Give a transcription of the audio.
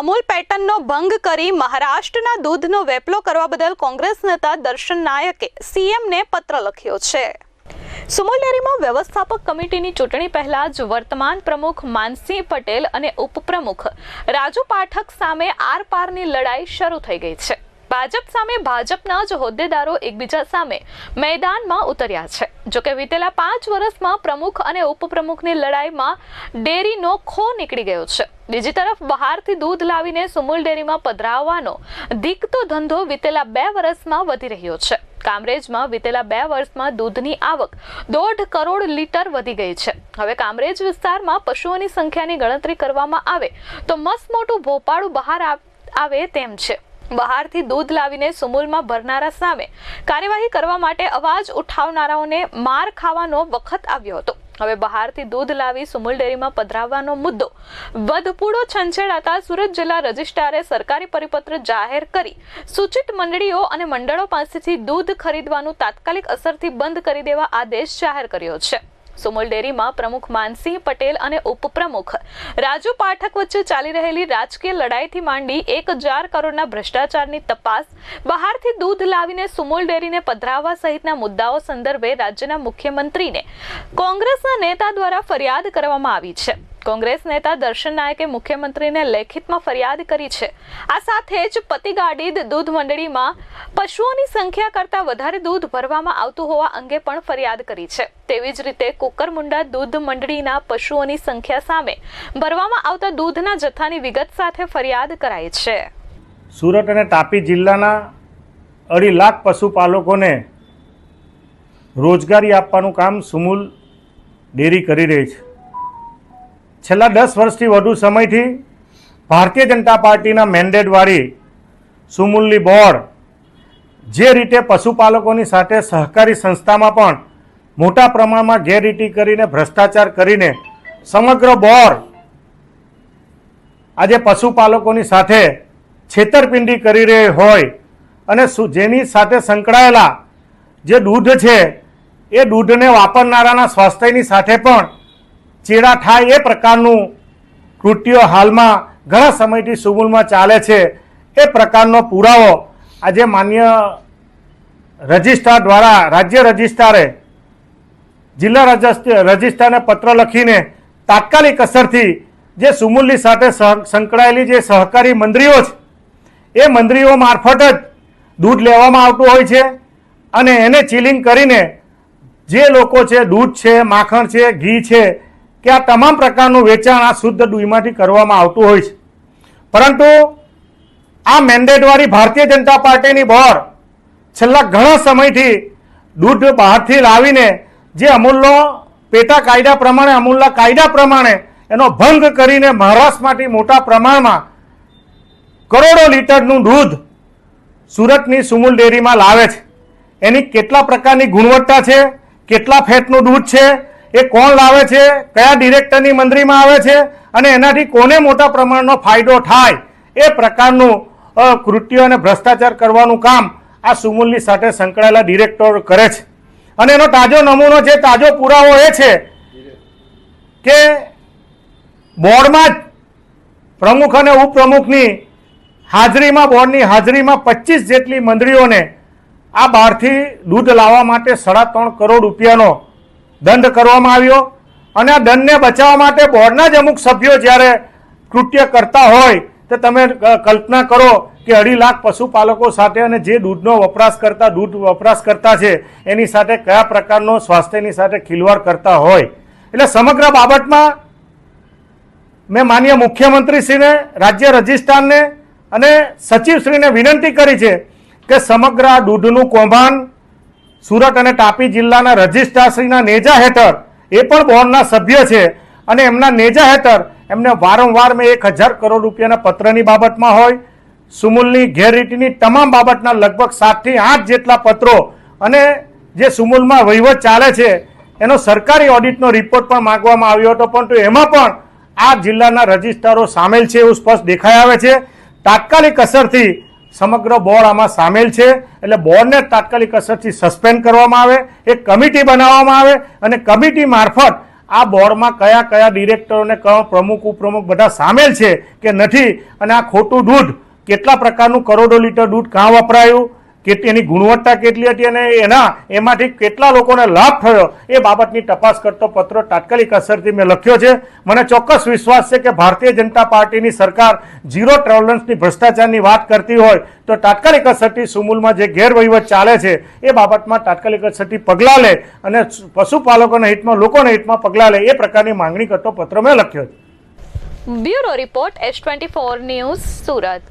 અમૂલ પેટર્નનો ભંગ કરી મહારાષ્ટ્રના દૂધનો વેપલો કરવા બદલ કોંગ્રેસ નેતા દર્શન નાયકે સીએમને પત્ર લખ્યો છે. સુમોલેરીમાં વ્યવસ્થાપક કમિટીની ચૂંટણી પહેલા જ વર્તમાન પ્રમુખ માનસિંહ પટેલ અને ઉપપ્રમુખ રાજુ પાઠક સામે આરપારની લડાઈ શરૂ થઈ ગઈ છે. ભાજપ સામે ભાજપના જ હોદ્દેદારો એકબીજા સામે મેદાનમાં ઉતર્યા છે. જોકે વીતેલા પાંચ વર્ષમાં પ્રમુખ અને ઉપપ્રમુખની લડાઈમાં ડેરીનો ખો નીકળી ગયો છે. બીજી તરફ બહારથી દૂધ લાવીને સુમુલ ડેરીમાં પધરાવવાનો દીકતો ધંધો વિતેલા બે વર્ષમાં વધી રહ્યો છે. કામરેજમાં વિતેલા બે વર્ષમાં દૂધની આવક દોઢ કરોડ લીટર વધી ગઈ છે. હવે કામરેજ વિસ્તારમાં પશુઓની સંખ્યાની ગણતરી કરવામાં આવે તો મસ્ત મોટું ભોપાળું બહાર આવ- આવે તેમ છે. બહારથી દૂધ લાવીને સુમૂલમાં ભરનારા સામે કાર્યવાહી કરવા માટે અવાજ ઉઠાવનારાઓને માર ખાવાનો વખત આવ્યો હતો. હવે બહારથી દૂધ લાવી સુમૂલ ડેરીમાં પધરાવવાનો મુદ્દો વધપૂડો છંછેડાતા સુરત જિલ્લા રજિસ્ટ્રારે સરકારી પરિપત્ર જાહેર કરી સૂચિત મંડળીઓ અને મંડળો પાસેથી દૂધ ખરીદવાનું તાત્કાલિક અસરથી બંધ કરી દેવા આદેશ જાહેર કર્યો છે. સુમુલ ડેરીમાં પ્રમુખ માનસિંહ પટેલ અને ઉપપ્રમુખ રાજુ પાઠક વચ્ચે ચાલી રહેલી રાજકીય લડાઈથી માંડી એક હજાર કરોડના ભ્રષ્ટાચારની તપાસ, બહારથી દૂધ લાવીને સુમુલ ડેરીને પધરાવવા સહિતના મુદ્દાઓ સંદર્ભે રાજ્યના મુખ્યમંત્રીને કોંગ્રેસના નેતા દ્વારા ફરિયાદ કરવામાં આવી છે. કોંગ્રેસ નેતા દર્શન નાયકે મુખ્યમંત્રીને લેખિતમાં ફરિયાદ કરી છે. આ સાથે જ પતિગાડીદ દૂધ મંડળીમાં પશુઓની સંખ્યા કરતાં વધારે દૂધ ભરવામાં આવતું હોવા અંગે પણ ફરિયાદ કરી છે. તેવી જ રીતે કુકરમુંડા દૂધ મંડળીના પશુઓની સંખ્યા સામે ભરવામાં આવતા દૂધના જથ્થાની વિગત સાથે ફરિયાદ કરાઈ છે. સુરત અને તાપી જિલ્લાના અઢી લાખ પશુપાલકોને રોજગારી આપવાનું કામ સુમુલ ડેરી કરી રહી છે. છેલ્લા દસ વર્ષથી વધુ સમયથી ભારતીય જનતા પાર્ટીના મેન્ડેટવાળી સુમુલ્લી બોર્ડ જે રીતે પશુપાલકોની સાથે સહકારી સંસ્થામાં પણ મોટા પ્રમાણમાં ગેરરીતિ કરીને, ભ્રષ્ટાચાર કરીને સમગ્ર બોર્ડ આજે પશુપાલકોની સાથે છેતરપિંડી કરી રહી હોય અને જેની સાથે સંકળાયેલા જે દૂધ છે, એ દૂધને વાપરનારાના સ્વાસ્થ્યની સાથે પણ ચેડા થાય એ પ્રકારનું કૃત્યો હાલમાં ઘણા સમયથી સુમૂલમાં ચાલે છે. એ પ્રકારનો પુરાવો આજે માન્ય રજિસ્ટ્રાર દ્વારા, રાજ્ય રજિસ્ટ્રારે જિલ્લા રજિસ્ટ- રજિસ્ટ્રારને પત્ર લખીને તાત્કાલિક અસરથી જે સુમૂલની સાથે સંકળાયેલી જે સહકારી મંત્રીઓ છે, એ મંત્રીઓ મારફત જ દૂધ લેવામાં આવતું હોય છે અને એને ચીલિંગ કરીને જે લોકો છે, દૂધ છે, માખણ છે, ઘી છે કે આ તમામ પ્રકારનું વેચાણ આ શુદ્ધ દૂધમાંથી કરવામાં આવતું હોય છે. પરંતુ આ મેન્ડેટવાળી ભારતીય જનતા પાર્ટીની બોર છેલ્લા ઘણા સમયથી દૂધ બહારથી લાવીને જે અમૂલનો પેટા કાયદા પ્રમાણે અમૂલના કાયદા પ્રમાણે એનો ભંગ કરીને મહારાષ્ટ્રમાંથી મોટા પ્રમાણમાં કરોડો લીટરનું દૂધ સુરતની સુમૂલ ડેરીમાં લાવે છે. એની કેટલા પ્રકારની ગુણવત્તા છે? કેટલા ફેટનું દૂધ છે? એ કોણ લાવે છે? કયા ડિરેક્ટરની મંત્રીમાં આવે છે? અને એનાથી કોને મોટા પ્રમાણનો ફાયદો થાય? એ પ્રકારનું કૃત્યો અને ભ્રષ્ટાચાર કરવાનું કામ આ સુમુલની સાથે સંકળાયેલા ડિરેક્ટર કરે છે. અને એનો તાજો નમૂનો છે, તાજો પુરાવો એ છે કે બોર્ડમાં જ પ્રમુખ અને ઉપપ્રમુખની હાજરીમાં, બોર્ડની હાજરીમાં પચીસ જેટલી મંડળીઓને આ બહારથી દૂધ લાવવા માટે સાડા ત્રણ કરોડ રૂપિયાનો દંડ કરવામાં આવ્યો અને આ દંડને બચાવવા માટે બોર્ડના જ અમુક સભ્યો જ્યારે કૃત્ય કરતા હોય તો તમે કલ્પના કરો કે અઢી લાખ પશુપાલકો સાથે અને જે દૂધનો વપરાશ કરતા, દૂધ વપરાશ કરતા છે, એની સાથે કયા પ્રકારનો સ્વાસ્થ્યની સાથે ખિલવાડ કરતા હોય. એટલે સમગ્ર બાબતમાં મેં માન્ય મુખ્યમંત્રીશ્રીને, રાજ્ય રજિસ્ટ્રારને અને સચિવશ્રીને વિનંતી કરી છે કે સમગ્ર દૂધનું કૌભાંડ સુરત અને તાપી જિલ્લાના રજિસ્ટ્રારશ્રીના નેજા હેઠળ એ પણ બોર્ડના સભ્ય છે. અને એમના નેજા હેઠળ એમને વારંવાર મેં એક હજાર કરોડ રૂપિયાના પત્રની બાબતમાં હોય, સુમુલની ગેરરીતિની તમામ બાબતના લગભગ સાતથી આઠ જેટલા પત્રો અને જે સુમુલમાં વહીવટ ચાલે છે, એનો સરકારી ઓડિટનો રિપોર્ટ પણ માંગવામાં આવ્યો હતો. પરંતુ એમાં પણ આ જિલ્લાના રજિસ્ટ્રારો સામેલ છે એવું સ્પષ્ટ દેખાઈ આવે છે. તાત્કાલિક અસરથી સમગ્ર બોર્ડ આમાં સામેલ છે. એટલે બોર્ડને તાત્કાલિક અસરથી સસ્પેન્ડ કરવામાં આવે, એક કમિટી બનાવવામાં આવે અને કમિટી મારફત આ બોર્ડમાં કયા કયા ડિરેક્ટરોને કયો પ્રમુખ, ઉપપ્રમુખ બધા સામેલ છે કે નથી અને આ ખોટું દૂધ કેટલા પ્રકારનું કરોડો લીટર દૂધ કાં વપરાયું? કે એની ગુણવત્તા કેટલી હતી અને એના એમાંથી કેટલા લોકોને લાભ થયો, એ બાબતની તપાસ કરતો પત્ર તાત્કાલિક અસરથી મેં લખ્યો છે. મને ચોક્કસ વિશ્વાસ છે કે ભારતીય જનતા પાર્ટીની સરકાર ઝીરો ટોલરન્સની ભ્રષ્ટાચારની વાત કરતી હોય તો તાત્કાલિક અસરથી સુમૂલમાં જે ગેરવહીવટ ચાલે છે, એ બાબતમાં તાત્કાલિક અસરથી પગલાં લે અને પશુપાલકોના હિતમાં, લોકોના હિતમાં પગલાં લે, એ પ્રકારની માંગણી કરતો પત્ર મેં લખ્યો છે. Bureau report S twenty four news Surat.